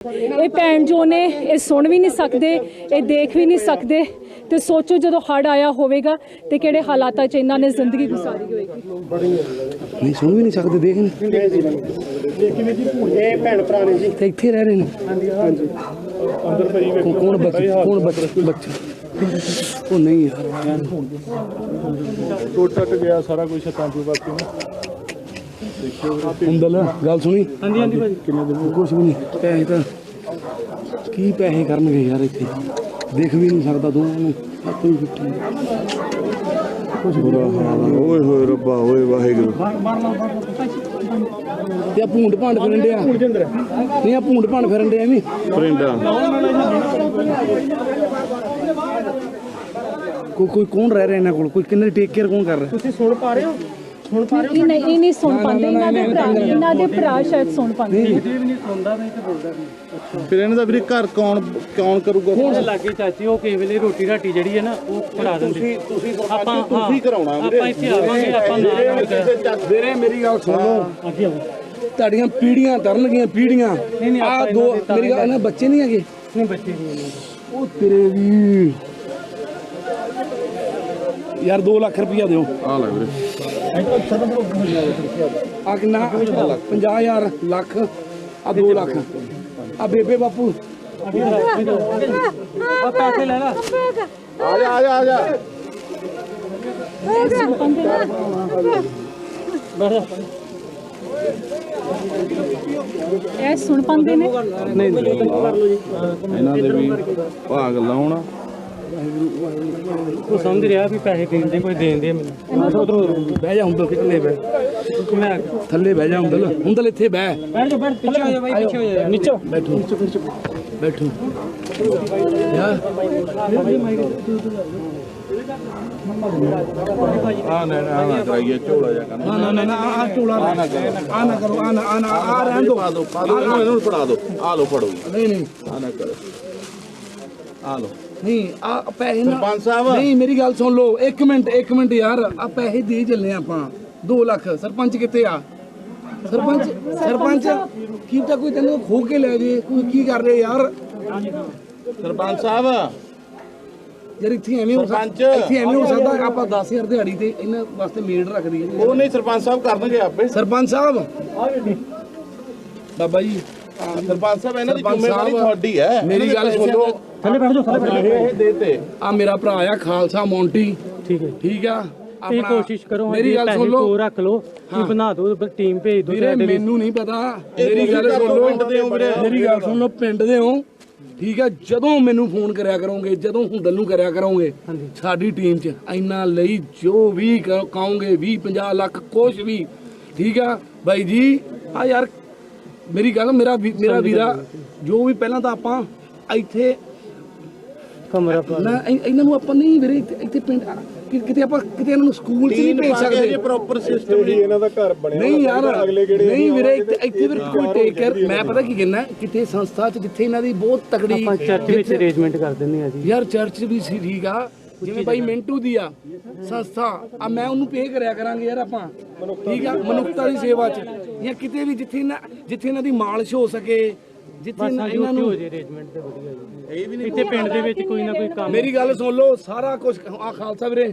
ਇਹ ਭੈਣ ਜੋ ਨੇ ਇਹ ਸੁਣ ਵੀ ਨਹੀਂ ਸਕਦੇ ਇਹ ਦੇਖ ਵੀ ਨਹੀਂ ਸਕਦੇ ਤੇ ਸੋਚੋ ਜਦੋਂ ਹੜ ਆਇਆ ਹੋਵੇਗਾ ਤੇ ਕਿਹੜੇ ਹਾਲਾਤਾਂ 'ਚ ਇਹਨਾਂ ਨੇ ਜ਼ਿੰਦਗੀ ਗੁਜ਼ਾਰੀ ਹੋਵੇਗੀ ਨਹੀਂ ਸੁਣ ਵੀ ਨਹੀਂ ਸਕਦੇ ਦੇਖ ਨਹੀਂ ਇਹ ਭੈਣ ਭਰਾ ਨੇ ਜੀ। ਤੇ ਇੱਥੇ ਰਹਿ ਰਹੇ ਨੇ। ਅੰਦਰ ਭਰੀ ਕੌਣ- ਕੌਣ ਬੱਚੇ ਕੌਣ ਬੱਚੇ ਬੱਚੇ ਉਹ ਨਹੀਂ ਯਾਰ। ਟੁੱਟ ਟੱਟ ਗਿਆ ਸਾਰਾ ਕੁਝ ਛੱਤਾਂ ਚੋਂ ਬਾਕੀ ਹੁੰਦਲ ਗੱਲ ਸੁਣੀ? ਹਾਂਜੀ ਹਾਂਜੀ ਭਾਜੀ। ਕਿੰਨੇ ਦਿਨ ਕੁਛ ਵੀ ਨਹੀਂ ਪੈਸੇ ਤਾਂ ਕੀ ਪੈਸੇ ਕਰਨਗੇ ਯਾਰ ਇੱਥੇ? ਦੇਖ ਵੀ ਨਹੀਂ ਸਕਦਾ ਦੋਵਾਂ ਨੂੰ ਆਪੇ ਹੀ ਫਿੱਟੀ ਕੁਛ ਬੁਰਾ ਹਾਲ। ਓਏ ਹੋਏ ਰੱਬਾ ਓਏ ਵਾਹਿਗੁਰੂ। ਤੇ ਆ ਭੂੰਡ ਭਾਂਡ ਫਿਰਨ ਡਿਆ। ਨਹੀਂ ਆ ਭੂੰਡ ਭਾਂਡ ਫਿਰਨ ਡਿਆ ਐਵੇਂ। ਪਰਿੰਡਾ ਕੋਈ ਕੋਈ ਕੌਣ ਰਹਿ ਰਿਹਾ ਇਹਨਾਂ ਕੋਲ? ਕੋਈ ਕਿੰਨੇ ਟੇਕ ਕੇਅਰ ਕੌਣ ਕਰ ਰਿਹਾ? ਤੁਸੀਂ ਸੁਣ ਪਾ ਰਹੇ ਹੋ? ਰਹੇ ਇਹ ਨਹੀਂ ਨਹੀਂ ਸੁਣ ਪਾਉਂਦੇ ਇਹਨਾਂ ਦੇ ਭਰਾ ਇਹਨਾਂ ਦੇ ਭਰਾ ਸ਼ਾਇਦ ਸੁਣ ਪਾਉਂਦੇ ਹੋ ਵੀ ਨਹੀਂ ਸੁਣਦਾ ਨਹੀਂ ਤੇ ਬੋਲਦਾ ਨਹੀਂ। ਫਿਰ ਇਹਨਾਂ ਦਾ ਵੀਰੇ ਘਰ ਕੌਣ ਕੌਣ ਕਰੂਗਾ? ਉਹ ਲਾਗੇ ਚਾਚੀ ਉਹ ਕਿਸੇ ਵੇਲੇ ਰੋਟੀ ਰਾਟੀ ਜਿਹੜੀ ਹੈ ਨਾ ਉਹ ਫੜਾ ਦਿੰਦੇ। ਤੁਸੀਂ ਆਪਾਂ ਤੁਸੀਂ ਕਰਾਉਣਾ ਆਪਾਂ ਇੱਥੇ ਆਵਾਂਗੇ ਆਪਾਂ ਨਾਲ ਵੀਰੇ ਮੇਰੀ ਗੱਲ ਸੁਣ। ਅੱਗੇ ਆਓ ਤੁਹਾਡੀਆਂ ਪੀੜੀਆਂ ਤਰਨਗੀਆਂ ਪੀੜੀਆਂ ਨਹੀਂ, ਆ ਆਪਾਂ ਦੋ ਮੇਰੀ ਗੱਲ ਇਹਨਾਂ ਬੱਚੇ ਨਹੀਂ ਹੈਗੇ? ਨਹੀਂ ਬੱਚੇ ਨਹੀਂ। ਉਹ ਤੇਰੇ ਵੀ ਯਾਰ 2 ਲੱਖ ਰੁਪਇਆ ਦਿਓ। ਆ ਲੈ ਵੀਰੇ। ਆ ਕਿੰਨਾ 50000 ਲੱਖ ਆ 2 ਲੱਖ। ਆ ਬੇਬੇ ਬਾਪੂ। ਆ ਪੈਸੇ ਲੈ ਲੈ। ਆ ਜਾ ਆ ਜਾ ਆ ਜਾ। ਇਹ ਸੁਣ ਪਾਉਂਦੇ ਨੇ। ਇਹਨਾਂ ਦੇ ਵੀ ਭਾਗ ਲਾਉਣਾ। ਉਹ ਸਮਝ ਰਿਹਾ ਵੀ ਪੈਸੇ ਦੇਣ ਦੇ ਕੋਈ ਦੇਣ ਦੇ ਮੈਨੂੰ। ਬਹਿ ਜਾ ਹੁੰਦਲ ਥੱਲੇ ਬਹਿ। ਮੈਂ ਥੱਲੇ ਬਹਿ ਜਾ ਹੁੰਦਲ। ਹੁੰਦਲ ਇੱਥੇ ਬਹਿ। ਬੈਠ ਜਾ ਬੈਠ ਪਿੱਛੇ ਹੋ ਜਾ ਬਾਈ ਪਿੱਛੇ ਹੋ ਜਾ। ਨੀਚੇ। ਬੈਠੋ। ਬੈਠੋ। ਯਾਰ ਆ ਨਾ ਨਾ ਨਾ ਕਰਾਈਏ ਝੋਲਾ ਜਾ ਕਰਨਾ। ਨਾ ਨਾ ਨਾ ਆ ਝੋਲਾ ਆ ਨਾ ਕਰੋ ਆ ਨਾ ਕਰੋ ਆ ਨਾ ਆ ਨਾ ਆ ਰਹਿਣ ਦੋ ਪਾ ਦੋ ਇਹਨੂੰ ਫੜਾ ਦੋ ਆ ਲੋ ਫੜੋ। ਨਹੀਂ ਨਹੀਂ। ਆ ਨਾ ਕਰੋ ਆ ਲੋ ਨਹੀਂ ਆ ਪੈਸੇ ਨਾ ਸਰਪੰਚ ਸਾਹਿਬ। ਨਹੀਂ ਮੇਰੀ ਗੱਲ ਸੁਣ ਲਓ 1 ਮਿੰਟ 1 ਮਿੰਟ ਯਾਰ। ਆ ਪੈਸੇ ਦੇ ਚੱਲੇ ਆਪਾਂ। 2 ਲੱਖ। ਸਰਪੰਚ ਕਿੱਥੇ ਆ? ਸਰਪੰਚ ਸਰਪੰਚ ਕੀ ਤਾਂ ਕੋਈ ਤੈਨੂੰ ਖੋ ਕੇ ਲੈ ਜੇ? ਕੋਈ ਕੀ ਕਰ ਰਿਹਾ ਯਾਰ? ਸਰਪੰਚ ਸਾਹਿਬ। ਯਾਰ ਇੱਥੇ ਐਵੇਂ ਹੋ ਸਰਪੰਚ। ਸਕਦਾ ਇੱਥੇ ਐਵੇਂ ਹੋ ਸਕਦਾ ਆਪਾਂ 10000 ਦਿਹਾੜੀ ਤੇ ਇਹਨਾਂ ਵਾਸਤੇ ਮੇਡ ਰੱਖ ਦਈਏ। ਉਹ ਨਹੀਂ ਸਰਪੰਚ ਸਾਹਿਬ ਕਰਨਗੇ ਆਪੇ। ਸਰਪੰਚ ਸਾਹਿਬ। ਬਾਬਾ ਜੀ ਸਰਪੰਚ ਸਾਹਿਬ ਇਹਨਾਂ ਦੀ ਜ਼ਿੰਮੇਵਾਰੀ ਤੁਹਾਡੀ ਹੈ। ਮੇਰੀ ਗੱਲ ਸੁਣ। ਲਓ ਥੱਲੇ ਬੈਠ ਜਾ ਥੱਲੇ ਬੈਠ। ਇਹ ਦੇਤੇ। ਆ ਮੇਰਾ ਭਰਾ ਆ ਖਾਲਸਾ ਮੌਂਟੀ। ਠੀਕ ਹੈ। ਠੀਕ ਆ? ਇਹ ਆਪਣਾ- ਕੋਸ਼ਿਸ਼ ਕਰੋ ਮੇਰੀ ਗੱਲ ਸੁਣ ਕੋ ਲਓ ਰੱਖ ਲਓ। ਕੀ ਬਣਾ ਦਿਓ ਟੀਮ ਭੇਜ ਦਿਓ ਵੀਰੇ ਮੈਨੂੰ ਨਹੀਂ ਪਤਾ। ਇਹ ਮੇਰੀ ਗੱਲ ਸੁਣ ਲਓ। ਪਿੰਡ ਦੇ ਹੋ ਵੀਰੇ। ਮੇਰੀ ਗੱਲ ਸੁਣ ਲਓ ਪਿੰਡ ਦੇ ਹੋ। ਠੀਕ ਆ? ਜਦੋਂ ਮੈਨੂੰ ਫੋਨ ਕਰਿਆ ਕਰੋਗੇ ਜਦੋਂ ਹੁੰਦਲ ਨੂੰ ਕਰਿਆ ਕਰੋਗੇ ਸਾਡੀ ਟੀਮ 'ਚ ਇੰਨਾ ਲਈ ਜੋ ਵੀ ਕਹੋਗੇ 20 50 ਲੱਖ ਕੁਛ ਵੀ। ਠੀਕ ਆ? ਬਾਈ ਜੀ ਆ ਯਾਰ ਮੇਰੀ ਗੱਲ ਮੇਰਾ ਵੀ- ਮੇਰਾ ਵੀਰਾ ਜੋ ਵੀ ਪਹਿਲਾਂ ਤਾਂ ਆਪਾਂ ਇੱਥੇ ਕਮਰਾ ਪਾ ਨਾ ਇ- ਇਹਨਾਂ ਨੂੰ ਆਪਾਂ ਨਹੀਂ ਵੀਰੇ ਇੱਥੇ ਇੱਥੇ ਪਿੰਡ ਕਿ- ਕਿਤੇ ਆਪਾਂ ਕਿਤੇ ਇਹਨਾਂ ਨੂੰ ਸਕੂਲ 'ਚ ਨਹੀਂ ਭੇਜ ਸਕਦੇ। ਜੇ ਪ੍ਰੋਪਰ ਸਿਸਟਮ ਜੀ ਇਹਨਾਂ ਦਾ ਘਰ ਬਣਿਆ ਨਹੀਂ ਯਾਰ ਅਗਲੇ ਗੇੜੇ ਨਹੀਂ ਵੀਰੇ ਇੱਥੇ ਇੱਥੇ ਫਿਰ ਕੋਈ ਟੇਕ ਕੇਅਰ ਮੈਂ ਪਤਾ ਕੀ ਕਹਿੰਦਾ ਕਿਤੇ ਸੰਸਥਾ 'ਚ ਜਿੱਥੇ ਇਹਨਾਂ ਦੀ ਬਹੁਤ ਤਕੜੀ ਆਪਾਂ ਚਰਚ ਵਿੱਚ ਅਰੇਂਜਮੈਂਟ ਕਰ ਦਿੰਦੇ ਆ ਜੀ। ਯਾਰ ਚਰਚ ਵੀ ਸੀ ਠੀਕ ਆ। ਜਿਵੇਂ ਭਾਈ ਮਿੰਟੂ ਦੀ ਆ ਸੰਸਥਾ। ਆ ਮੈਂ ਉਹਨੂੰ ਪੇ ਕਰਿਆ ਕਰਾਂਗੇ ਯਾਰ ਆਪਾਂ। ਠੀਕ ਆ? ਮਨੁੱਖਤਾ ਦੀ ਸੇਵਾ 'ਚ। ਜਾਂ ਕਿਤੇ ਵੀ ਜਿੱਥੇ ਇਹਨਾਂ ਜਿੱਥੇ ਇਹਨਾਂ ਦੀ ਮਾਲਸ਼ ਹੋ ਸਕੇ ਜਿੱਥੇ ਇਹਨਾਂ ਹੋ ਨੂੰ ਜੇ ਅਰੇਂਜਮੈਂਟ ਤੇ ਵਧੀਆ ਜੀ। ਇਹ ਵੀ ਨਹੀਂ ਇੱਥੇ ਪਿੰਡ ਦੇ ਵਿੱਚ ਕੋਈ ਨਾ ਕੋਈ ਕੰਮ ਮੇਰੀ ਗੱਲ ਸੁਣ ਲਓ ਸਾਰਾ ਕੁਝ ਆ ਖਾਲਸਾ ਵੀਰੇ।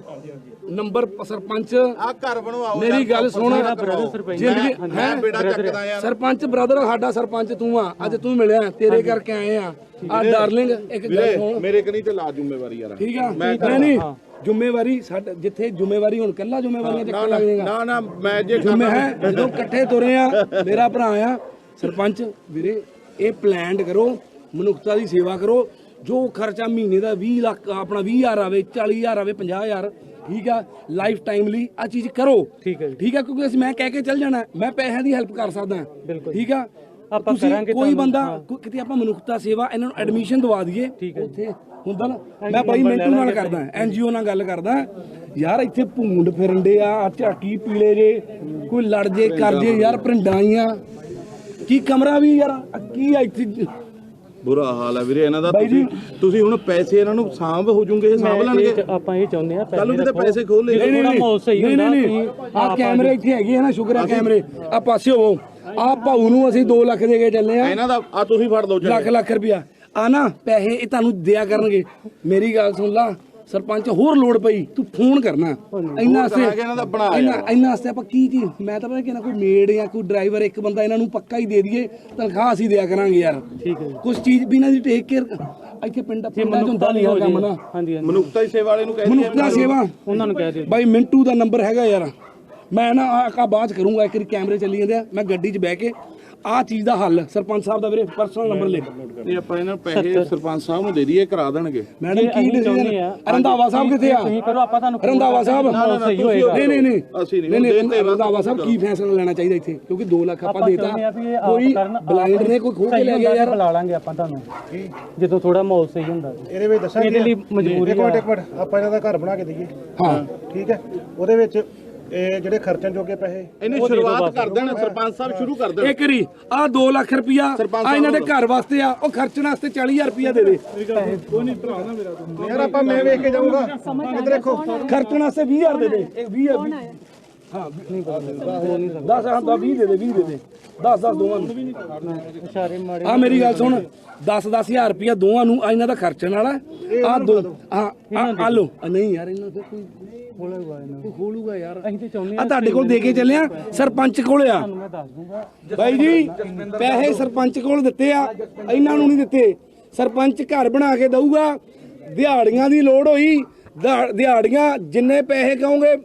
ਨੰਬਰ ਸਰਪੰਚ ਆ ਘਰ ਬਣਵਾਓ ਮੇਰੀ ਗੱਲ ਸੁਣ। ਜ਼ਿੰਦਗੀ ਮੈਂ ਹੈ। ਬੇੜਾ ਚੱਕਦਾ ਯਾਰ। ਸਰਪੰਚ ਬ੍ਰਦਰ ਸਾਡਾ ਸਰਪੰਚ ਤੂੰ ਆ। ਅੱਜ ਤੂੰ ਮਿਲਿਆ ਤੇਰੇ ਕਰਕੇ ਆਏ ਆ। ਆ ਡਾਰਲਿੰਗ ਇੱਕ ਗੱਲ ਵੀਰੇ ਸੁਣ। ਮੇਰੇ ਕਨੀ ਤੇ ਲਾ ਜ਼ਿੰਮੇਵਾਰੀ ਯਾਰ। ਠੀਕ ਆ? ਨਹੀਂ ਨਹੀਂ ਜ਼ਿੰਮੇਵਾਰੀ ਸਾਡਾ ਜਿੱਥੇ ਜ਼ਿੰਮੇਵਾਰੀ ਹੁਣ ਕੱਲਾ ਜ਼ਿੰਮੇਵਾਰੀਆਂ ਚੱਕਣ ਲੱਗ ਜਾਏਗਾ ਨਾ ਨਾ ਮੈਂ ਜੇ ਜ਼ਿੰਮੇ ਹੈ ਜਦੋਂ ਇਕੱਠੇ ਤੁਰੇ ਆ ਮੇਰਾ ਭਰਾ ਆ। ਸਰਪੰਚ ਵੀਰੇ ਇਹ ਪਲਾਨਡ ਕਰੋ ਮਨੁੱਖਤਾ ਦੀ ਸੇਵਾ ਕਰੋ। ਜੋ ਖਰਚਾ ਮਹੀਨੇ ਦਾ 20 ਲੱਖ ਆਪਣਾ 20000 ਆਵੇ 40000 ਆਵੇ 50000 ਠੀਕ ਆ ਲਾਈਫ ਟਾਈਮ ਲਈ ਆ ਚੀਜ਼ ਕਰੋ ਠੀਕ ਹੈ ਜੀ। ਠੀਕ ਆ ਕਿਉਂਕਿ ਅਸੀਂ ਮੈਂ ਕਹਿ ਕੇ ਚੱਲ ਜਾਣਾ ਮੈਂ ਪੈਸਿਆਂ ਦੀ ਹੈਲਪ ਕਰ ਸਕਦਾ। ਠੀਕ ਆ ਆਪਾਂ ਕਰਾਂਗੇ ਕੋਈ ਬੰਦਾ ਕਿਤੇ ਆਪਾਂ ਮਨੁੱਖਤਾ ਸੇਵਾ ਇਹਨਾਂ ਨੂੰ ਐਡਮਿਸ਼ਨ ਦਵਾ ਦਈਏ। ਉੱਥੇ ਹੁੰਦਾ ਨਾ ਮੈਂ ਬਾਈ ਮਿੰਟੂ ਨਾਲ ਕਰਦਾ ਐਨਜੀਓ ਨਾਲ ਗੱਲ ਕਰਦਾ ਯਾਰ ਇੱਥੇ ਭੂੰਡ ਫਿਰਨ ਦੇ ਆ ਆਹ ਝਾਕੀ ਪੀਲੇ ਜੇ ਕੋਈ ਲੜ ਜੇ ਕਰ ਜੇ ਯਾਰ ਪ੍ਰਿੰਡਾਂ ਆਈਆਂ ਕੀ ਕਮਰਾ ਵੀ ਯਾਰ ਕੀ ਆ ਇੱਥੇ ਬੁਰਾ ਹਾਲ ਹੈ ਵੀਰੇ ਇਹਨਾਂ ਦਾ। ਤੁਸੀਂ ਤੁਸੀਂ ਹੁਣ ਪੈਸੇ ਇਹਨਾਂ ਨੂੰ ਸਾਂਭ ਹੋ ਜੂਗੇ ਸਾਂਭ ਲੈਣਗੇ। ਆਪਾਂ ਇਹ ਚਾਹੁੰਦੇ ਆ ਕੱਲ ਨੂੰ ਕਿਤੇ। ਪੈਸੇ ਖੋਲ ਲੈ ਨਹੀਂ, ਨਹੀਂ, ਨਹੀਂ। ਆ ਕੈਮਰੇ ਇੱਥੇ ਹੈਗੇ ਆ ਨਾ ਸ਼ੁਕਰ ਆ ਕੈਮਰੇ। ਆ ਪਾਸੇ ਹੋਵੋ। ਆ ਭਾਊ ਨੂੰ ਅਸੀਂ 2 ਲੱਖ ਦੇ ਕੇ ਚੱਲੇ ਆ। ਇਹਨਾਂ ਦਾ ਆ ਤੁਸੀਂ ਫੜ ਲਓ ਲੱਖ ਲੱਖ ਰੁਪਇਆ। ਆ ਨਾ ਪੈਸੇ ਇਹ ਤੁਹਾਨੂੰ ਦਿਆ ਕਰਨਗੇ। ਮੇਰੀ ਗੱਲ ਸੁਣ ਲਾ। ਸਰਪੰਚ ਹੋਰ ਲੋੜ ਪਈ ਤੂੰ ਫੋਨ ਕਰਨਾ। ਇੰਨਾ ਬਣਾ ਇੰਨਾ ਇੰਨਾ ਵਾਸਤੇ ਆਪਾਂ ਕੀ ਕੀ ਮੈਂ ਤਾਂ ਪਤਾ ਕਿ ਨਾ ਕੋਈ ਮੇਡ ਜਾਂ ਕੋਈ ਡਰਾਈਵਰ ਇੱਕ ਬੰਦਾ ਇਹਨਾਂ ਨੂੰ ਪੱਕਾ ਹੀ ਦੇ ਦਈਏ ਤਨਖਾਹ ਅਸੀਂ ਦਿਆ ਕਰਾਂਗੇ ਯਾਰ। ਠੀਕ ਹੈ ਕੁਝ ਚੀਜ਼ ਵੀ ਇਹਨਾਂ ਦੀ ਟੇਕ ਕੇਅਰ ਇੱਥੇ ਪਿੰਡ 'ਚ ਹੁੰਦਾ ਨਹੀਂ ਇਹ ਕੰਮ ਨਾ। ਹਾਂਜੀ ਹਾਂਜੀ। ਮਨੁੱਖਤਾ ਦੀ ਸੇਵਾ ਵਾਲੇ ਨੂੰ ਕਹਿੰਦੇ ਮਨੁੱਖਤਾ ਸੇਵਾ। ਉਹਨਾਂ ਨੂੰ ਕਹਿ ਦਿਓ। ਬਾਈ ਮਿੰਟੂ ਦਾ ਨੰਬਰ ਹੈਗਾ ਯਾਰ। ਮੈਂ ਨਾ ਆ ਕਾ ਬਾਅਦ 'ਚ ਕਰੂੰਗਾ ਇੱਕ ਵਾਰੀ ਕੈਮਰੇ ਚੱਲੀ ਜਾਂਦੇ ਆ ਮੈਂ ਗੱਡੀ 'ਚ ਬਹਿ ਕੇ ਆਹ ਚੀਜ਼ ਦਾ ਹੱਲ ਸਰਪੰਚ ਸਾਹਿਬ ਦਾ ਵੀਰੇ ਪਰਸਨਲ ਨੰਬਰ ਲਿਖ ਨਹੀਂ ਆਪਾਂ ਇਹਨਾਂ ਨੂੰ ਪੈਸੇ ਸਰਪੰਚ ਸਾਹਿਬ ਨੂੰ ਦੇ ਦਈਏ ਕਰਾ ਦੇਣਗੇ। ਮੈਡਮ ਕੀ ਡਿਸੀਜਨ ਆ। ਰੰਧਾਵਾ ਸਾਹਿਬ ਕਿੱਥੇ ਆ? ਤੁਸੀਂ ਕਰੋ ਆਪਾਂ ਤੁਹਾਨੂੰ ਰੰਧਾਵਾ ਸਾਹਿਬ। ਸਹੀ ਹੋਏਗਾ। ਨਹੀਂ ਨਹੀਂ ਨਹੀਂ। ਅਸੀਂ ਨਹੀਂ, ਨਹੀਂ ਨਹੀਂ ਹੁਣ ਦੇ ਤੇ ਰੰਧਾਵਾ ਸਾਹਿਬ ਕੀ ਫੈਸਲਾ ਲੈਣਾ ਚਾਹੀਦਾ ਇੱਥੇ? ਕਿਉਂਕਿ 2 ਲੱਖ ਆਪਾਂ ਦੇਤਾ। ਆ ਕੋਈ ਕਰਨ ਬਲਾਈਂਡ ਨੇ ਕੋਈ ਖੋਹ ਕੇ ਲੈ ਗਿਆ ਯਾਰ। ਬੁਲਾ ਲਾਂਗੇ ਆਪਾਂ ਤੁਹਾਨੂੰ। ਜਦੋਂ ਥੋੜਾ ਮਾਹੌਲ ਸਹੀ ਹੁੰਦਾ ਇਹਦੇ ਵਿੱਚ ਦੱਸਾਂ ਇਹਦੇ ਲਈ ਮਜਬੂਰੀ ਇੱਕ ਮਿੰਟ ਆ। ਇੱਕ ਮਿੰਟ। ਆਪਾਂ ਇਹਨਾਂ ਦਾ ਘਰ ਬਣਾ ਕੇ ਦਈਏ। ਹਾਂ। ਠੀਕ ਹੈ? ਉਹਦੇ ਵਿੱਚ ਇਹ ਜਿਹੜੇ ਖਰਚਣ ਜੋਗੇ ਪੈਸੇ ਇਹਨੇ ਸ਼ੁਰੂਆਤ ਕਰ ਦੇਣ ਸਰਪੰਚ ਸਾਹਿਬ ਸ਼ੁਰੂ ਕਰ ਦੇਣ। ਇੱਕ ਰੀ ਆ 2 ਲੱਖ ਰੁਪਿਆ ਆ ਇਹਨਾਂ ਦੇ ਘਰ ਵਾਸਤੇ ਆ ਉਹ ਖਰਚਣ ਵਾਸਤੇ 40000 ਰੁਪਿਆ ਦੇ ਦੇ। ਯਾਰ ਆਪਾਂ ਮੈਂ ਵੇਖ ਕੇ ਜਾਊਂਗਾ। ਇੱਧਰ ਦੇਖੋ। ਖਰਚਣ ਵਾਸਤੇ 20000 ਦੇ ਦੇ। ਇਹ 20 ਹਾਂ 10 ਹਾਂ ਤਾਂ 20 ਦੇ ਦੇ 20 ਦੇ ਦੇ 10 10 ਦੋਵਾਂ ਨੂੰ ਇਸ਼ਾਰੇ ਮਾੜੇ ਆ ਮੇਰੀ ਗੱਲ ਸੁਣ 10 10000 ਰੁਪਿਆ ਦੋਵਾਂ ਨੂੰ ਆ ਇਹਨਾਂ ਦਾ ਖਰਚਣ ਵਾਲਾ ਆ ਦੋ ਹਾਂ ਆ ਲੋ ਨਹੀਂ ਯਾਰ ਇਹਨਾਂ ਤੇ ਕੋਈ ਬੋਲੇਗਾ ਇਹਨਾਂ ਕੋਈ ਖੋਲੂਗਾ ਯਾਰ ਅਸੀਂ ਤੇ ਚਾਹੁੰਦੇ ਆ ਤੁਹਾਡੇ ਕੋਲ ਦੇ ਕੇ ਚੱਲਿਆ ਸਰਪੰਚ ਕੋਲ ਆ ਮੈਂ ਦੱਸ ਦੂੰਗਾ ਬਾਈ ਜੀ ਪੈਸੇ ਸਰਪੰਚ ਕੋਲ ਦਿੱਤੇ ਆ ਇਹਨਾਂ ਨੂੰ ਨਹੀਂ ਦਿੱਤੇ ਸਰਪੰਚ ਘਰ ਬਣਾ ਕੇ ਦਊਗਾ ਦਿਹਾੜੀਆਂ ਦੀ ਲੋੜ ਹੋਈ ਦਿਹਾ- ਦਿਹਾੜੀਆਂ ਜਿੰਨੇ ਪੈਸੇ ਕਹੋਗੇ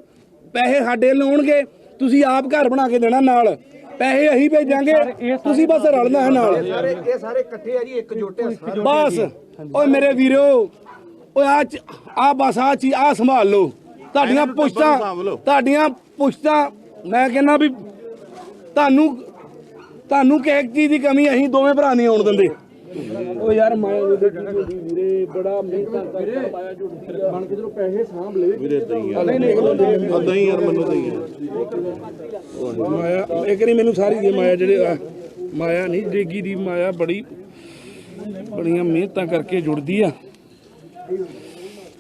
ਪੈਸੇ ਸਾਡੇ ਲਾਉਣਗੇ ਤੁਸੀਂ ਆਪ ਘਰ ਬਣਾ ਕੇ ਦੇਣਾ ਨਾਲ। ਪੈਸੇ ਅਸੀਂ ਭੇਜਾਂਗੇ ਤੁਸੀਂ ਬਸ ਰਲਣਾ ਹੈ ਨਾਲ। ਇਹ ਸਾਰੇ ਇਕੱਠੇ ਆ ਜੀ ਇੱਕ ਜੋਟੇ ਬਸ ਓਏ ਮੇਰੇ ਵੀਰੋ ਓਏ ਆ ਆ ਬਸ ਆ ਚੀ ਆ ਸੰਭਾਲ ਲਓ। ਤੁਹਾਡੀਆਂ ਪੁਸ਼ਤਾਂ। ਤੁਹਾਡੀਆਂ ਪੁਸ਼ਤਾਂ ਮੈਂ ਕਹਿੰਦਾ ਵੀ ਤੁਹਾਨੂੰ ਤੁਹਾਨੂੰ ਕਿਸੇ ਚੀਜ਼ ਦੀ ਕਮੀ ਅਸੀਂ ਦੋਵੇਂ ਭਰਾ ਨਹੀਂ ਆਉਣ ਦਿੰਦੇ। ਓ ਯਾਰ ਮਾਇਆ ਦੇ ਜੁੜੀ ਵੀਰੇ ਬੜਾ ਮਿਹਨਤ ਕਰਦਾ ਮਾਇਆ ਜੁੜੀ ਬਣ ਕੇ ਜਦੋਂ ਪੈਸੇ ਸਾਂਭ ਲਏ ਵੀਰੇ ਦਈ ਨਹੀਂ ਨਹੀਂ ਉਦਾਂ ਹੀ ਯਾਰ ਮੈਨੂੰ ਦਈ ਮਾਇਆ ਇੱਕ ਨਹੀਂ ਮੈਨੂੰ ਸਾਰੀ ਦੇ ਮਾਇਆ ਜਿਹੜੇ ਆ, ਮਾਇਆ ਨਹੀਂ ਡੇਗੀ ਦੀ ਮਾਇਆ ਬੜੀ ਬੜੀਆਂ ਮਿਹਨਤਾਂ ਕਰਕੇ ਜੁੜਦੀ ਆ।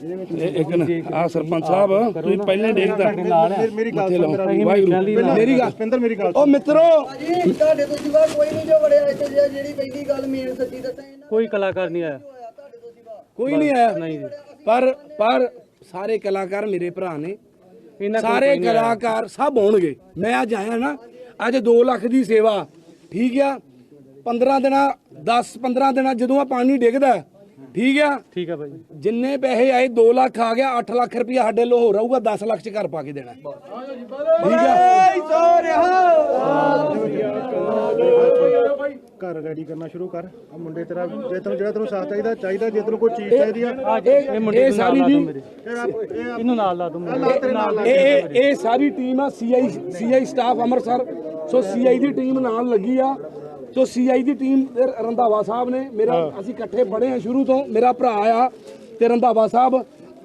ਇਹ ਇੱਕ ਨਾ ਆ ਸਰਪੰਚ ਸਾਹਿਬ ਤੁਸੀਂ ਪਹਿਲੇ ਦੇਖਦਾ। ਮੇਰੀ ਗੱਲ ਵਾਹਿਗੁਰੂ ਮੇਰੀ ਗੱਲ ਸਪਿੰਦਰ ਮੇਰੀ ਗੱਲ ਓ ਮਿੱਤਰੋ। ਜੀ ਤੁਹਾਡੇ ਤੋਂ ਸਿਵਾ ਕੋਈ ਨਹੀਂ ਜੋ ਵੜਿਆ ਇੱਥੇ ਜਿਹੜੀ ਪਹਿਲੀ ਗੱਲ ਮੇਨ ਸੱਚੀ ਦੱਸਾਂ ਕੋਈ ਕਲਾਕਾਰ ਨਹੀਂ ਆਇਆ। ਤੁਹਾਡੇ ਤੋਂ ਸਿਵਾ? ਕੋਈ ਨਹੀਂ ਆਇਆ। ਨਹੀਂ ਜੀ। ਪਰ ਪਰ ਸਾਰੇ ਕਲਾਕਾਰ ਮੇਰੇ ਭਰਾ ਨੇ। ਸਾਰੇ। ਕਲਾਕਾਰ ਸਭ ਹੋਣਗੇ ਮੈਂ ਅੱਜ ਆਇਆ ਨਾ ਅੱਜ 2 ਲੱਖ ਦੀ ਸੇਵਾ। ਠੀਕ ਆ? 15 ਦਿਨਾਂ 10 15 ਦਿਨਾਂ ਜਦੋਂ ਆ ਪਾਣੀ ਡਿੱਗਦਾ ਠੀਕ ਆ? ਠੀਕ ਆ ਭਾਈ। ਜਿੰਨੇ ਪੈਸੇ ਆਏ 2 ਲੱਖ ਆ ਗਿਆ 8 ਲੱਖ ਰੁਪਇਆ ਸਾਡੇ ਲੋ ਹੋ ਰਹੂਗਾ 10 ਲੱਖ ਚ ਘਰ ਪਾ ਕੇ ਦੇਣਾ। ਠੀਕ ਘਰ ਰੈਡੀ ਕਰਨਾ ਸ਼ੁਰੂ ਕਰ। ਆ ਮੁੰਡੇ ਤੇਰਾ ਜੇ ਤੈਨੂੰ ਜਿਹੜਾ ਤੈਨੂੰ ਸਾਥ ਚਾਹੀਦਾ ਚਾਹੀਦਾ ਜੇ ਤੈਨੂੰ ਕੋਈ ਚੀਜ਼ ਚਾਹੀਦੀ ਆ। ਆ ਇਹ ਮੁੰਡੇ ਇਹ ਨੂੰ ਨਾਲ ਸਾਰੀ ਲਾ ਦੋ ਮੇਰੇ। ਇਹਨੂੰ ਨਾਲ ਲਾ ਦੋ ਮੇਰੇ। ਆ ਇਹ ਇਹ ਇਹ ਸਾਰੀ ਟੀਮ ਆ CI CI staff Amritsar so CI ਦੀ ਟੀਮ ਨਾਲ ਲੱਗੀ ਆ। ਸੋ ਸੀਆਈ ਦੀ ਟੀਮ ਤੇ ਰੰਧਾਵਾ ਸਾਹਿਬ ਨੇ ਮੇਰਾ ਅਸੀਂ ਇਕੱਠੇ ਪੜ੍ਹੇ ਆ ਸ਼ੁਰੂ ਤੋਂ ਮੇਰਾ ਭਰਾ ਆ ਤੇ ਰੰਧਾਵਾ ਸਾਹਿਬ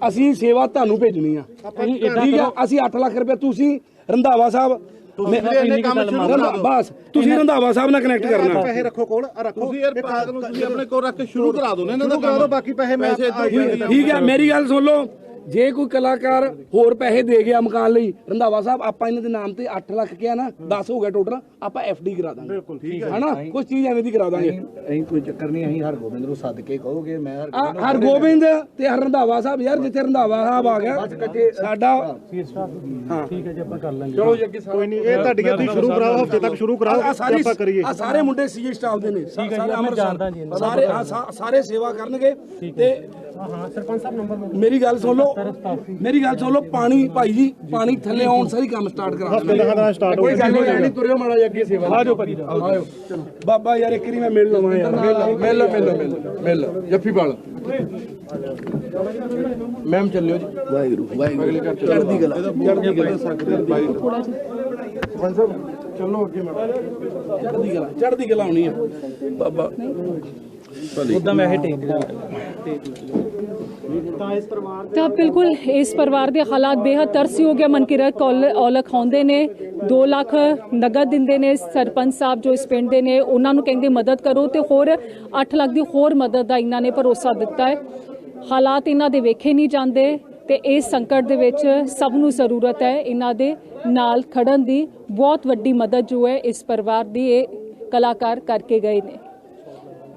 ਅਸੀਂ ਸੇਵਾ ਤੁਹਾਨੂੰ ਭੇਜਣੀ ਆ। ਠੀਕ ਆ? ਅਸੀਂ 8 ਲੱਖ ਰੁਪਏ ਤੁਸੀਂ ਰੰਧਾਵਾ ਸਾਹਿਬ ਬਸ ਤੁਸੀਂ ਰੰਧਾਵਾ ਸਾਹਿਬ ਨਾਲ ਕਨੈਕਟ ਕਰਨਾ। ਪੈਸੇ ਰੱਖੋ ਕੋਲ ਆ ਰੱਖੋ। ਤੁਸੀਂ ਯਾਰ ਪਾਗਲ ਨੂੰ ਤੁਸੀਂ ਆਪਣੇ ਕੋਲ ਰੱਖ ਕੇ ਸ਼ੁਰੂ ਕਰਾ ਦੋ ਨਾ ਇਹਨਾਂ ਦਾ ਕਰਾ ਦਿਓ, ਬਾਕੀ ਪੈਸੇ ਮੈਂ ਠੀਕ ਹੈ ਮੇਰੀ ਗੱਲ ਸੁਣ ਲਓ। ਜੇ ਕੋਈ ਕਲਾਕਾਰ ਹੋਰ ਪੈਸੇ ਦੇ ਗਿਆ ਮਕਾਨ ਲਈ ਰੰਧਾਵਾ ਸਾਹਿਬ ਆਪਾਂ ਇਹਨਾਂ ਦੇ ਨਾਮ ਤੇ 8 ਲੱਖ ਕਿਹਾ ਨਾ 10 ਹੋ ਗਿਆ ਟੋਟਲ ਆਪਾਂ ਡੀ ਕਰਾ ਦਾਂਗੇ। ਬਿਲਕੁਲ ਠੀਕ ਹੈ। ਹਨਾ? ਕੁਝ ਚੀਜ਼ ਐਵੇਂ ਦੀ ਕਰਾ ਦਾਂਗੇ। ਅਸੀਂ ਕੋਈ ਚੱਕਰ ਨਹੀਂ ਅਸੀਂ ਹਰਗੋਬਿੰਦ ਨੂੰ ਸੱਦ ਕੇ ਕਹੋਗੇ ਮੈਂ ਹਰ ਆ ਹਰ ਗੋਬਿੰਦ ਤੇ ਹਰ ਰੰਧਾਵਾ ਸਾਹਿਬ ਯਾਰ ਜਿੱਥੇ ਰੰਧਾਵਾ ਸਾਹਿਬ ਆ ਗਿਆ ਸਾਡਾ ਠੀਕ ਹੈ ਜੀ ਆਪਾਂ ਕਰ ਲਾਂਗੇ। ਚਲੋ ਜੀ ਅੱਗੇ ਕੋਈ ਨਹੀਂ ਇਹ ਤੁਹਾਡੀਆਂ ਤੁਸੀਂ ਸ਼ੁਰੂ ਕਰਾਓ ਹਫ਼ਤੇ ਤੱਕ ਸ਼ੁਰੂ ਕਰਾਓ ਆ ਸਾਰੀ ਆਪਾਂ ਕਰੀਏ। ਆ ਸਾਰੇ ਮੁੰਡੇ ਸੀਏ ਸਟਾਫ ਦੇ ਨੇ। ਸਾਰੇ ਜਾਣਦਾ ਜੀ ਅੰਮ੍ਰਿਤਸਰ ਸਾਰੇ ਆ ਸਾ- ਸਾਰੇ ਸੇਵਾ ਕਰਨਗੇ ਤੇ ਹਾਂ ਸਰਪੰਚ ਸਾਹਿਬ ਨੰਬਰ ਮੇਰੀ ਗੱਲ ਸੁਣ ਲਓ ਮੇਰੀ ਗੱਲ ਸੁਣ ਲਓ ਪਾਣੀ ਭਾਈ ਜੀ ਪਾਣੀ ਥੱਲੇ ਆਉਣ ਸਾਰੀ ਕੰਮ ਸਟਾਰਟ ਕਰਾ ਹਫ਼ਤੇ ਦਾ ਦਾ ਸਟਾਰਟ ਹੋ ਕੋਈ ਗੱਲ ਨਹੀਂ ਤੁਰਿਓ ਮਾੜਾ ਜਿਹਾ ਅੱਗੇ ਸੇਵਾ ਆਜੋ ਭਾਜੀ ਆਜੋ ਚਲੋ ਬਾਬਾ ਯਾਰ ਇੱਕ ਵਾਰੀ ਮੈਂ ਮਿਲ ਲਵਾਂ ਯਾਰ। ਮਿਲ ਲਓ ਮਿਲ ਲਓ ਮਿਲ ਲਓ ਮਿਲ ਲਓ, ਜੱਫੀ ਪਾਲ ਮੈਮ ਚੱਲਿਓ ਜੀ। ਵਾਹਿਗੁਰੂ ਵਾਹਿਗੁਰੂ। ਚੜ੍ਹਦੀ ਕਲਾ। ਚੜ੍ਹਦੀ ਕਲਾ। ਚਲੋ ਅੱਗੇ ਮੈਂ ਚੜ੍ਹਦੀ ਕਲਾ। ਚੜ੍ਹਦੀ ਕਲਾ ਹੋਣੀ ਆ। ਬਾਬਾ। ਉਦਾਂ ਮੈਂ ਇਹ ਟੇਕ ਤਾਂ ਬਿਲਕੁਲ ਇਸ ਪਰਿਵਾਰ ਦੇ ਹਾਲਾਤ ਬੇहद ਤਰਸਯੋਗ ਹੈ। ਮਨਕਿਰਤ ਕੌਲ, ਔਲਖ ਆਉਂਦੇ ਨੇ 2 ਲੱਖ ਨਗਦ ਦਿੰਦੇ ਨੇ ਸਰਪੰਚ ਸਾਹਿਬ ਜੋ ਇਸ ਪਿੰਡ ਦੇ ਨੇ, ਉਹਨਾਂ ਨੂੰ ਕਹਿੰਦੇ ਮਦਦ ਕਰੋ ਤੇ ਹੋਰ 8 ਲੱਖ ਦੀ ਹੋਰ ਮਦਦ ਦਾ ਇਹਨਾਂ ਨੇ ਭਰੋਸਾ ਦਿੱਤਾ ਹੈ। ਹਾਲਾਤ ਇਹਨਾਂ ਦੇ ਵੇਖੇ ਨਹੀਂ ਜਾਂਦੇ ਤੇ ਇਸ ਸੰਕਟ ਦੇ ਵਿੱਚ ਸਭ ਨੂੰ ਜ਼ਰੂਰਤ ਹੈ ਇਹਨਾਂ ਦੇ ਨਾਲ ਖੜਨ ਦੀ। ਬਹੁਤ ਵੱਡੀ ਮਦਦ ਜੋ ਹੈ ਇਸ ਪਰਿਵਾਰ ਦੀ ਇਹ ਕਲਾਕਾਰ ਕਰਕੇ ਗਏ ਨੇ।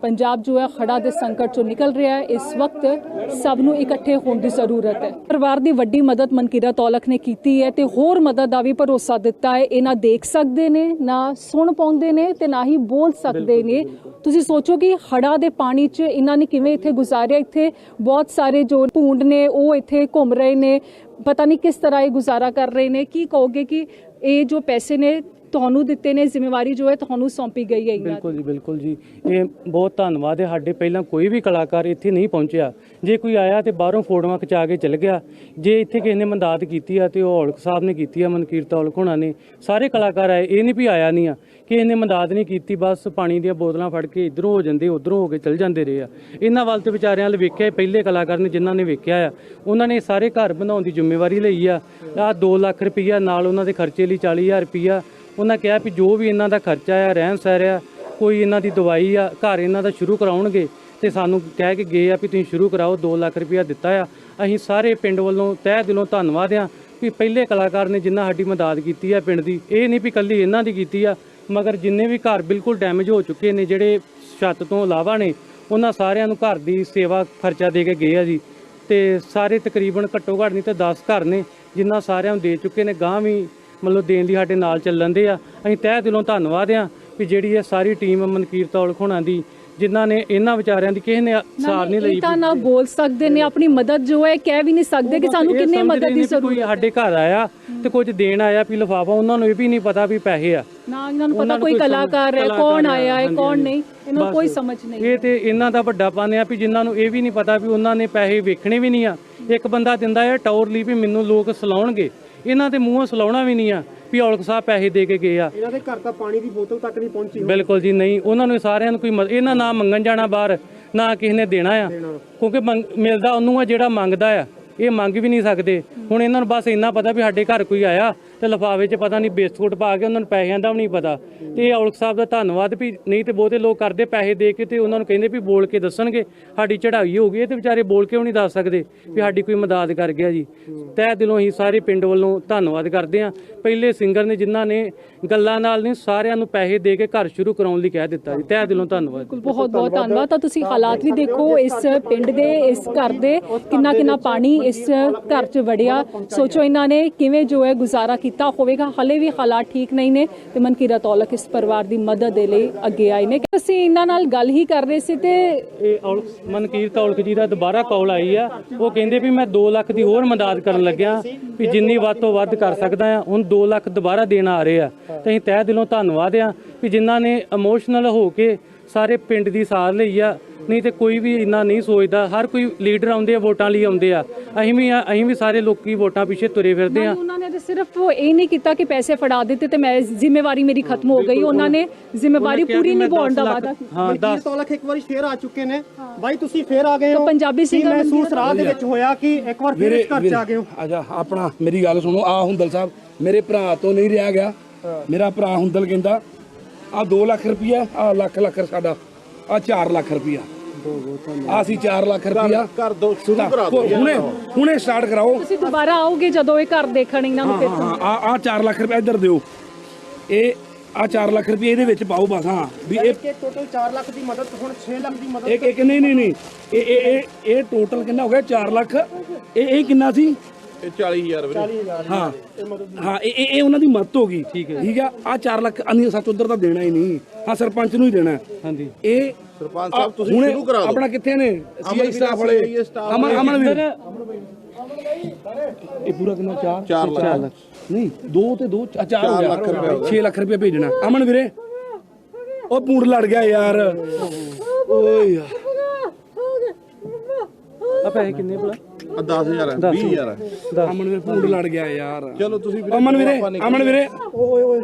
ਪੰਜਾਬ ਜੋ ਹੈ ਖੜਾ ਦੇ ਸੰਕਟ ਚੋਂ ਨਿਕਲ ਰਿਹਾ ਹੈ। ਇਸ ਵਕਤ ਸਭ ਨੂੰ ਇਕੱਠੇ ਹੋਣ ਦੀ ਜ਼ਰੂਰਤ ਹੈ। ਪਰਿਵਾਰ ਦੀ ਵੱਡੀ ਮਦਦ ਮਨਕੀਰਾ ਔਲਖ ਨੇ ਕੀਤੀ ਹੈ ਤੇ ਹੋਰ ਮਦਦ ਦਾ ਵੀ ਭਰੋਸਾ ਦਿੱਤਾ ਹੈ। ਇਹ ਨਾ ਦੇਖ ਸਕਦੇ ਨੇ, ਨਾ ਸੁਣ ਪਾਉਂਦੇ ਨੇ ਤੇ ਨਾ ਹੀ ਬੋਲ ਸਕਦੇ ਨੇ। ਤੁਸੀਂ ਸੋਚੋ ਕਿ ਹੜਾ ਦੇ ਪਾਣੀ 'ਚ ਇਹਨਾਂ ਨੇ ਕਿਵੇਂ ਇੱਥੇ ਗੁਜ਼ਾਰਿਆ? ਇੱਥੇ ਬਹੁਤ ਸਾਰੇ ਜੋ ਭੂੰਡ ਨੇ, ਉਹ ਇੱਥੇ ਘੁੰਮ ਰਹੇ ਨੇ। ਪਤਾ ਨਹੀਂ ਕਿਸ ਤਰ੍ਹਾਂ ਇਹ ਗੁਜ਼ਾਰਾ ਕਰ ਰਹੇ ਨੇ। ਕੀ ਕਹੋਗੇ ਕਿ ਇਹ ਜੋ ਪੈਸੇ ਨੇ ਤੁਹਾਨੂੰ ਦਿੱਤੇ ਨੇ ਜ਼ਿੰਮੇਵਾਰੀ ਜੋ ਹੈ ਤੁਹਾਨੂੰ ਸੌਂਪੀ ਗਈ ਹੈ ਬਿਲਕੁਲ ਜੀ ਬਿਲਕੁਲ ਜੀ। ਇਹ ਬਹੁਤ ਧੰਨਵਾਦ ਹੈ। ਸਾਡੇ ਪਹਿਲਾਂ ਕੋਈ ਵੀ ਕਲਾਕਾਰ ਇੱਥੇ ਨਹੀਂ ਪਹੁੰਚਿਆ। ਜੇ ਕੋਈ ਆਇਆ ਤੇ ਬਾਹਰੋਂ ਫੋਟੋਆਂ ਖਿਚਾ ਕੇ ਚਲ ਗਿਆ। ਜੇ ਇੱਥੇ ਕਿਸੇ ਨੇ ਮਦਦ ਕੀਤੀ ਆ ਤੇ ਉਹ ਔਲਖ ਸਾਹਿਬ ਨੇ ਕੀਤੀ ਆ ਮਨਕੀਰਤ ਔਲਖ ਹੋਣਾ ਨੇ ਸਾਰੇ ਕਲਾਕਾਰ ਆਏ ਇਹ ਨਹੀਂ ਵੀ ਆਇਆ ਨਹੀਂ ਆ। ਕਿਸੇ ਨੇ ਮਦਦ ਨਹੀਂ ਕੀਤੀ ਬਸ ਪਾਣੀ ਦੀਆਂ ਬੋਤਲਾਂ ਫੜ ਕੇ ਇਧਰੋਂ ਹੋ ਜਾਂਦੇ ਉਧਰੋਂ ਹੋ ਕੇ ਚਲ ਜਾਂਦੇ ਰਹੇ ਆ। ਇਹਨਾਂ ਵੱਲ ਤੇ ਵਿਚਾਰਿਆਂ ਵੱਲ ਵੇਖਿਆ ਪਹਿਲੇ ਕਲਾਕਾਰ ਨੇ ਜਿਨ੍ਹਾਂ ਨੇ ਵੇਖਿਆ ਆ। ਉਹਨਾਂ ਨੇ ਸਾਰੇ ਘਰ ਬਣਾਉਣ ਦੀ ਜ਼ਿੰਮੇਵਾਰੀ ਲਈ ਆ। ਆ 2 ਲੱਖ ਰੁਪਈਆ ਨਾਲ ਉਹਨਾਂ ਦੇ ਖਰਚੇ ਲਈ 40000 ਰੁਪਈਆ ਉਹਨਾਂ ਕਿਹਾ ਵੀ ਜੋ ਵੀ ਇਹਨਾਂ ਦਾ ਖਰਚਾ ਆ, ਰਹਿਣ ਸਹਿਣ ਆ, ਕੋਈ ਇਹਨਾਂ ਦੀ ਦਵਾਈ ਆ, ਘਰ ਇਹਨਾਂ ਦਾ ਸ਼ੁਰੂ ਕਰਾਉਣਗੇ ਤੇ ਸਾਨੂੰ ਕਹਿ ਕੇ ਗਏ ਆ ਵੀ ਤੁਸੀਂ ਸ਼ੁਰੂ ਕਰਾਓ 2 ਲੱਖ ਰੁਪਇਆ ਦਿੱਤਾ ਆ। ਅਸੀਂ ਸਾਰੇ ਪਿੰਡ ਵੱਲੋਂ ਤਹਿ ਦਿਲੋਂ ਧੰਨਵਾਦ ਆ ਵੀ ਪਹਿਲੇ ਕਲਾਕਾਰ ਨੇ ਜਿੰਨਾ ਸਾਡੀ ਮਦਦ ਕੀਤੀ ਆ ਪਿੰਡ ਦੀ। ਇਹ ਨਹੀਂ ਵੀ ਕੱਲੀ ਇਹਨਾਂ ਦੀ ਕੀਤੀ ਆ, ਮਗਰ ਜਿੰਨੇ ਵੀ ਘਰ ਬਿਲਕੁਲ ਡੈਮੇਜ ਹੋ ਚੁੱਕੇ ਨੇ, ਜਿਹੜੇ ਛੱਤ ਤੋਂ ਇਲਾਵਾ ਨੇ, ਉਹਨਾਂ ਸਾਰਿਆਂ ਨੂੰ ਘਰ ਦੀ ਸੇਵਾ ਖਰਚਾ ਦੇ ਕੇ ਗਏ ਆ ਜੀ। ਤੇ ਸਾਰੇ ਤਕਰੀਬਨ ਘੱਟੋ ਘੱਟ ਨਹੀਂ ਤੇ 10 ਘਰ ਨੇ ਜਿਨ੍ਹਾਂ ਸਾਰਿਆਂ ਨੂੰ ਦੇ ਚੁੱਕੇ ਨੇ ਗਾਂ ਵੀ ਮਤਲਬ ਦੇਣ ਲਈ ਸਾਡੇ ਨਾਲ ਚੱਲਣ ਦੇ ਆ। ਅਸੀਂ ਤਹਿ ਦਿਲੋਂ ਧੰਨਵਾਦ ਆ ਵੀ ਜਿਹੜੀ ਇਹ ਸਾਰੀ ਟੀਮ ਮਨਕੀਰਤ ਔਲਖ ਹੋਣਾ ਦੀ ਜਿਨ੍ਹਾਂ ਨੇ ਇਹਨਾਂ ਵਿਚਾਰਿਆਂ ਦੀ ਕਿਸੇ ਨੇ ਸਾਰ ਨਹੀਂ ਲਈ ਤਾਂ ਨਾ ਬੋਲ ਸਕਦੇ ਨੇ ਆਪਣੀ ਮਦਦ ਜੋ ਹੈ ਕਹਿ ਵੀ ਨਹੀਂ ਸਕਦੇ ਕਿ ਸਾਨੂੰ ਕਿੰਨੇ ਮਦਦ ਦੀ ਜ਼ਰੂਰਤ ਕੋਈ ਸਾਡੇ ਘਰ ਆਇਆ ਤੇ ਕੁਝ ਦੇਣ ਆਇਆ ਵੀ ਲਿਫਾਫਾ ਉਹਨਾਂ ਨੂੰ ਇਹ ਵੀ ਨਹੀਂ ਪਤਾ ਵੀ ਪੈਸੇ ਆ। ਨਾ ਇਹਨਾਂ ਨੂੰ ਪਤਾ ਕੋਈ ਕਲਾਕਾਰ ਹੈ ਕੌਣ ਹੈ, ਆਇਆ ਹੈ ਕੌਣ। ਨਹੀਂ ਇਹਨਾਂ ਨੂੰ। ਕੋਈ ਸਮਝ ਨਹੀਂ ਇਹ ਤੇ ਇਹਨਾਂ ਦਾ ਵੱਡਾ ਪਨ ਆ ਵੀ ਜਿਨ੍ਹਾਂ ਨੂੰ ਇਹ ਵੀ ਨਹੀਂ ਪਤਾ ਵੀ ਉਹਨਾਂ ਨੇ ਪੈਸੇ ਵੇਖਣੇ ਵੀ ਨਹੀਂ ਆ। ਇੱਕ ਬੰਦਾ ਦਿੰਦਾ ਹੈ ਟੌਰ ਲਈ ਵੀ ਮੈਨੂੰ ਲੋਕ ਸਲਾਉਣਗੇ। ਇਹਨਾਂ ਦੇ ਮੂੰਹੋਂ ਸਲਾਉਣਾ ਵੀ ਨਹੀਂ ਆ ਵੀ ਔਲਖ ਸਾਹਿਬ ਪੈਸੇ ਦੇ ਕੇ ਗਏ ਆ। ਇਹਨਾਂ ਦੇ ਘਰ ਤਾਂ ਪਾਣੀ ਦੀ ਬੋਤਲ ਤੱਕ ਨਹੀਂ ਪਹੁੰਚੀ ਬਿਲਕੁਲ ਜੀ ਨਹੀਂ। ਉਹਨਾਂ ਨੂੰ ਸਾਰਿਆਂ ਨੂੰ ਕੋਈ ਇਹਨਾਂ ਨਾ ਮੰਗਣ ਜਾਣਾ ਬਾਹਰ ਨਾ ਕਿਸੇ ਨੇ ਦੇਣਾ ਆ। ਕਿਉਂਕਿ ਮਿਲਦਾ ਉਹਨੂੰ ਆ ਜਿਹੜਾ ਮੰਗਦਾ ਆ। ਇਹ ਮੰਗ ਵੀ ਨਹੀਂ ਸਕਦੇ। ਹੁਣ ਇਹਨਾਂ ਨੂੰ ਬਸ ਇੰਨਾ ਪਤਾ ਵੀ ਸਾਡੇ ਘਰ ਕੋਈ ਆਇਆ। ਤੇ ਲਿਫਾਫੇ 'ਚ ਪਤਾ ਨਹੀਂ ਬਿਸਕੁਟ ਪਾ ਕੇ ਉਹਨਾਂ ਨੂੰ ਪੈਸਿਆਂ ਦਾ ਵੀ ਨਹੀਂ ਪਤਾ। ਤੇ ਇਹ ਔਲਖ ਸਾਹਿਬ ਦਾ ਧੰਨਵਾਦ ਵੀ ਨਹੀਂ ਤੇ ਬਹੁਤੇ ਲੋਕ ਕਰਦੇ ਪੈਸੇ ਦੇ ਕੇ ਤੇ ਉਹਨਾਂ ਨੂੰ ਕਹਿੰਦੇ ਵੀ ਬੋਲ ਕੇ ਦੱਸਣਗੇ, ਸਾਡੀ ਚੜ੍ਹਾਈ ਹੋ ਗਈ ਇਹ ਤੇ ਵਿਚਾਰੇ ਬੋਲ ਕੇ ਵੀ ਨਹੀਂ ਦੱਸ ਸਕਦੇ ਵੀ ਸਾਡੀ ਕੋਈ ਮਦਦ ਕਰ ਗਿਆ ਜੀ। ਤਹਿ ਦਿਲੋਂ ਹੀ ਸਾਰੇ ਪਿੰਡ ਵੱਲੋਂ ਧੰਨਵਾਦ ਕਰਦੇ ਆ ਪਹਿਲੇ ਸਿੰਗਰ ਨੇ ਜਿਨ੍ਹਾਂ ਨੇ ਗੱਲਾਂ ਨਾਲ ਨਹੀਂ ਸਾਰਿਆਂ ਨੂੰ ਪੈਸੇ ਦੇ ਕੇ ਘਰ ਸ਼ੁਰੂ ਕਰਾਉਣ ਲਈ ਕਹਿ ਦਿੱਤਾ ਜੀ। ਤਹਿ ਦਿਲੋਂ ਧੰਨਵਾਦ। ਬਹੁਤ ਬਹੁਤ ਧੰਨਵਾਦ। ਤਾਂ ਤੁਸੀਂ ਹਾਲਾਤ ਵੀ ਦੇਖੋ, ਇਸ ਪਿੰਡ ਦੇ, ਇਸ ਘਰ ਦੇ ਕਿੰਨਾ ਕਿੰਨਾ ਪਾਣੀ ਇਸ ਘਰ 'ਚ ਵੜਿਆ। ਸੋਚੋ ਇਹਨਾਂ ਨੇ ਕਿਵੇਂ ਜੋ ਹੈ ਗੁਜ਼ਾਰਾ ਕੀਤਾ। ਹੋਵੇਗਾ। ਹਲੇ ਵੀ ਹਾਲਾਤ ਠੀਕ ਨਹੀਂ ਨੇ ਤੇ ਮਨਕੀਰਤ ਔਲਖ ਇਸ ਪਰਿਵਾਰ ਦੀ ਮਦਦ ਦੇ ਲਈ ਅੱਗੇ ਆਏ ਨੇ। ਅਸੀਂ ਇਹਨਾਂ ਨਾਲ ਗੱਲ ਹੀ ਕਰ ਰਹੇ ਸੀ ਤੇ ਇਹ ਔਲਖ, ਮਨਕੀਰਤ ਔਲਖ ਜੀ ਦਾ ਦੁਬਾਰਾ ਕਾਲ ਆਈ ਆ। ਉਹ ਕਹਿੰਦੇ ਵੀ ਮੈਂ 2 ਲੱਖ ਦੀ ਹੋਰ ਮਦਦ ਕਰਨ ਲੱਗਿਆ ਵੀ ਜਿੰਨੀ ਵੱਧ ਤੋਂ ਵੱਧ ਕਰ ਸਕਦਾ ਆ, ਹੁਣ 2 ਲੱਖ ਦੁਬਾਰਾ ਦੇਣ ਆ ਰਹੇ ਆ। ਤੇ ਅਸੀਂ ਤਹਿ ਦਿਲੋਂ ਧੰਨਵਾਦ ਆ ਵੀ ਜਿਨ੍ਹਾਂ ਨੇ ਇਮੋਸ਼ਨਲ ਹੋ ਕੇ ਸਾਰੇ ਪਿੰਡ ਦੀ ਸਾਰ ਲਈ ਆ। ਨਹੀਂ ਤੇ ਕੋਈ ਵੀ ਇੰਨਾ ਨਹੀਂ ਸੋਚਦਾ। ਹਰ ਕੋਈ ਲੀਡਰ ਆਉਂਦੇ ਆ ਵੋਟਾਂ ਲਈ ਆਉਂਦੇ ਆ। ਅਸੀਂ ਵੀ ਆ- ਅਸੀਂ ਵੀ ਸਾਰੇ ਲੋਕੀ ਵੋਟਾਂ ਪਿੱਛੇ ਤੁਰੇ ਫਿਰਦੇ ਆ। ਉਹਨਾਂ ਨੇ ਤਾਂ ਸਿਰਫ ਇਹ ਨਹੀਂ ਕੀਤਾ ਕਿ ਪੈਸੇ ਫੜਾ ਦਿੱਤੇ ਤੇ ਮੈਂ ਜ਼ਿੰਮੇਵਾਰੀ ਮੇਰੀ ਖਤਮ ਹੋ ਗਈ। ਉਹਨਾਂ ਨੇ ਜ਼ਿੰਮੇਵਾਰੀ ਕਿਹਾ ਪੂਰੀ ਕਿ ਮੈਂ ਨਿਭਾਉਣ ਦਾ 10 ਵਾਅਦਾ ਲੱਖ- ਹਾਂ 10 ਤੋਲਕ ਇੱਕ ਵਾਰੀ ਫੇਰ ਆ ਚੁੱਕੇ ਨੇ। ਬਾਈ ਤੁਸੀਂ ਫੇਰ ਆ ਗਏ ਤਾਂ ਹੋ ਪੰਜਾਬੀ ਕੀ singer ਮਹਿਸੂਸ ਰਾਹ ਦੇ ਵਿੱਚ ਹੋਇਆ ਕਿ ਇੱਕ ਵਾਰ ਫੇਰ ਇਸ ਘਰ ਚ ਆ ਗਏ ਹੋ? ਆਜਾ ਆਪਣਾ ਮੇਰੀ ਗੱਲ ਸੁਣੋ। ਆ ਹੁੰਦਲ ਸਾਹਿਬ ਮੇਰੇ ਭਰਾ ਤੋਂ ਨਹੀਂ ਰਿਹਾ ਗਿਆ। ਮੇਰਾ ਭਰਾ ਹੁੰਦਲ ਕਹਿੰਦਾ ਆ 2 ਲੱਖ ਰੁਪਇਆ ਆ ਲੱਖ ਲੱਖ ਸਾਡਾ ਆ 4 ਲੱਖ ਰੁਪਇਆ ਆ ਅਸੀਂ 4 ਲੱਖ ਰੁਪਇਆ ਕਰ ਦੋ ਸ਼ੁਰੂ ਕਰਾ ਦਿਓ। ਹੁਣੇ ਹੁਣੇ ਸਟਾਰਟ ਕਰਾਓ। ਤੁਸੀਂ ਦੁਬਾਰਾ ਆਓਗੇ ਜਦੋਂ ਇਹ ਘਰ ਦੇਖਣ ਇਹਨਾਂ ਨੂੰ ਫਿਰ ਹਾਂ ਆ ਆ 4 ਲੱਖ ਰੁਪਇਆ ਇੱਧਰ ਦਿਓ। ਇਹ ਆ 4 ਲੱਖ ਰੁਪਇਆ ਇਹਦੇ ਵਿੱਚ ਪਾਓ ਬਸ ਹਾਂ। ਵੀ ਇਹ ਟੋਟਲ 4 ਲੱਖ ਦੀ ਮਦਦ ਹੁਣ 6 ਲੱਖ ਦੀ ਮਦਦ ਇੱਕ ਇੱਕ ਨਹੀਂ ਨਹੀਂ ਨਹੀਂ। ਇਹ ਇਹ ਇਹ ਟੋਟਲ ਕਿੰਨਾ ਹੋ ਗਿਆ? 4 ਲੱਖ। ਇਹ ਇਹ ਕਿੰਨਾ ਸੀ? ਇਹ 40000 ਵੀਰੇ। ਹਾਂ। ਹਾਂ ਇਹ ਇਹ ਇਹ ਉਹਨਾਂ ਦੀ ਮਦਦ ਹੋ ਗਈ। ਠੀਕ ਹੈ। ਠੀਕ ਆ। ਆ 4 ਲੱਖ ਅਨੀ ਸੱਚ ਉਧਰ ਤਾਂ ਦੇਣਾ ਹੀ ਨਹੀਂ। ਹਾਂ ਸਰਪੰਚ ਨੂੰ ਹੀ ਦੇਣਾ। ਹੈ। ਹਾਂਜੀ। ਇਹ ਸਰਪੰਚ ਸਾਹਿਬ ਤੁਸੀਂ ਹੁਣੇ ਸ਼ੁਰੂ ਕਰਾ ਦਿਓ। ਆਪਣਾ ਕਿੱਥੇ ਨੇ? ਸੀਆਈ ਵੀਰ, ਸਟਾਫ ਵਾਲੇ। CI staff ਅਮਨ ਅਮਨ ਵੀਰ। ਇੱਧਰ ਇਹ ਪੂਰਾ ਕਿੰਨਾ? 4 4 ਲੱਖ। ਨਹੀਂ 2 ਤੇ 2 4 ਹੋ ਗਿਆ 6 ਲੱਖ ਰੁਪਏ ਭੇਜਣਾ। ਅਮਨ ਵੀਰੇ। ਉਹ ਪੂੰਡ ਲੜ ਗਿਆ ਯਾਰ। ਓਏ ਯਾਰ। ਆ ਪੈਸੇ ਕਿੰਨੇ ਭਲਾ? ਆ 10000 ਹੈ 20000 ਹੈ ਅਮਨ ਵੀਰੇ ਪੂੰਡ ਲੜ ਗਿਆ ਯਾਰ। ਚਲੋ ਤੁਸੀਂ ਵੀਰੇ ਅਮਨ ਵੀਰੇ ਆਪਾਂ ਨਹੀਂ ਅਮਨ ਵੀਰੇ। ਓਏ ਓਏ।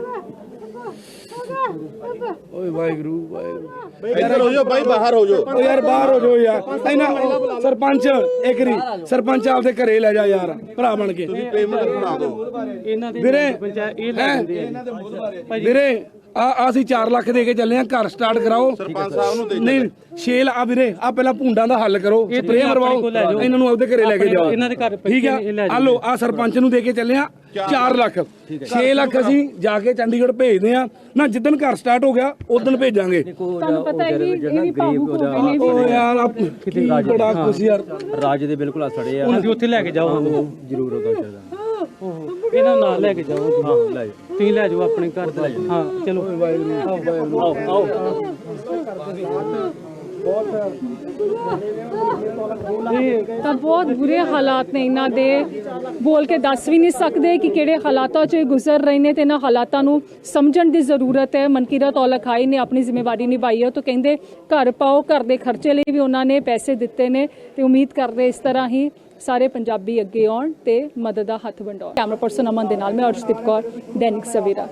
ਓਏ ਵਾਹਿਗੁਰੂ ਵਾਹਿਗੁਰੂ। ਇੱਧਰ ਹੋ ਜਾਓ ਬਾਈ ਬਾਹਰ ਹੋ ਜਾਓ। ਓ ਯਾਰ ਬਾਹਰ ਹੋ ਜਾਓ ਯਾਰ। ਇਹਨਾਂ ਉਹ ਸਰਪੰਚ ਇੱਕ ਰੀ। ਸਰਪੰਚ ਆਪਦੇ ਘਰੇ ਲੈ ਜਾ ਯਾਰ ਭਰਾ ਬਣ ਕੇ। ਪੇਮੈਂਟ ਬਣਾ ਦਿਓ। ਇਹਨਾਂ ਦੇ ਵੀਰੇ ਪੰਚਾਇਤ ਇਹ ਲੈ? ਲੈਂਦੇ ਆ। ਵੀਰੇ ਆ ਆ ਅਸੀਂ 4 ਲੱਖ ਦੇ ਕੇ ਚੱਲੇ ਆ ਘਰ ਸਟਾਰਟ ਕਰਾਓ। ਸਰਪੰਚ ਸਾਹਿਬ ਨੂੰ ਦੇ ਨਹੀਂ ਛੇਲ ਆ ਵੀਰੇ ਆ ਪਹਿਲਾਂ ਭੁੰਡਾਂ ਦਾ ਹੱਲ ਕਰੋ ਆਪਣੇ ਮਰਵਾਓ ਲੈ। ਇਹਨਾਂ ਨੂੰ ਆਪਦੇ ਘਰੇ ਲੈ ਕੇ ਜਾਓ। ਇਹਨਾਂ ਦੇ ਘਰ ਠੀਕ ਲੈ ਆ। ਆ ਲੋ ਆ ਸਰਪੰਚ ਨੂੰ ਦੇ ਕੇ ਚੱਲੇ ਆ 4 ਲੱਖ। 6 ਲੱਖ ਅਸੀਂ ਜਾ ਕੇ ਚੰਡੀਗੜ੍ਹ ਭੇਜਦੇ ਆ ਨਾ ਜਿੱਦਣ ਘਰ ਸਟਾਰਟ ਹੋ ਗਿਆ ਉਦੋਂ ਭੇਜਾਂਗੇ। ਤੁਹਾਨੂੰ ਪਤਾ ਹੈ ਵੀ ਇਹ ਵੀ ਭਾਵੁਕ ਹੋ ਗਏ ਨੇ ਓ ਯਾਰ ਆਪ ਕਿਤੇ ਬੜਾ ਕੁਛ ਯਾਰ। ਰਾਜ ਦੇ ਬਿਲਕੁਲ ਆ ਸੜੇ ਆ। ਅਸੀਂ ਉੱਥੇ ਲੈ ਕੇ ਜਾਓ ਜ਼ਰੂਰ ਹੋਗਾ ਚਾਹੀਦਾ ਇਹਨਾਂ ਨੂੰ ਨਾਲ ਲੈ ਕੇ ਜਾਓ। ਹਾਂ ਲੈ ਜਾਓ। ਤੁਸੀਂ ਲੈ ਜਾਓ ਆਪਣੇ ਘਰ ਦੇ। ਹਾਂ ਚਲੋ। ਆਓ ਆਓ ਤਾਂ ਬਹੁਤ ਬੁਰੇ ਹਾਲਾਤ ਨੇ ਇਹਨਾਂ ਦੇ। ਬੋਲ ਕੇ ਦੱਸ ਵੀ ਨਹੀਂ ਸਕਦੇ ਕਿ ਕਿਹੜੇ ਹਾਲਾਤਾਂ 'ਚ ਇਹ ਗੁਜ਼ਰ ਰਹੇ ਨੇ ਤੇ ਇਹਨਾਂ ਹਾਲਾਤਾਂ ਨੂੰ ਸਮਝਣ ਦੀ ਜ਼ਰੂਰਤ ਹੈ। ਮਨਕੀਰਤ ਔਲਖ ਆਈ ਨੇ ਆਪਣੀ ਜ਼ਿੰਮੇਵਾਰੀ ਨਿਭਾਈ ਹੈ। ਤਾਂ ਕਹਿੰਦੇ ਘਰ ਪਾਓ ਘਰ ਦੇ ਖਰਚੇ ਲਈ ਵੀ ਉਹਨਾਂ ਨੇ ਪੈਸੇ ਦਿੱਤੇ ਨੇ ਤੇ ਉਮੀਦ ਕਰਦੇ ਇਸ ਤਰ੍ਹਾਂ ਹੀ ਸਾਰੇ ਪੰਜਾਬੀ ਅੱਗੇ ਆਉਣ ਤੇ ਮਦਦ ਦਾ ਹੱਥ ਵੰਡਾਉਣ। ਕੈਮਰਾ ਪਰਸਨ ਅਮਨ ਦੇ ਨਾਲ ਮੈਂ ਅਰਸ਼ਦੀਪ ਕੌਰ, ਦੈਨਿਕ ਸਵੇਰਾ।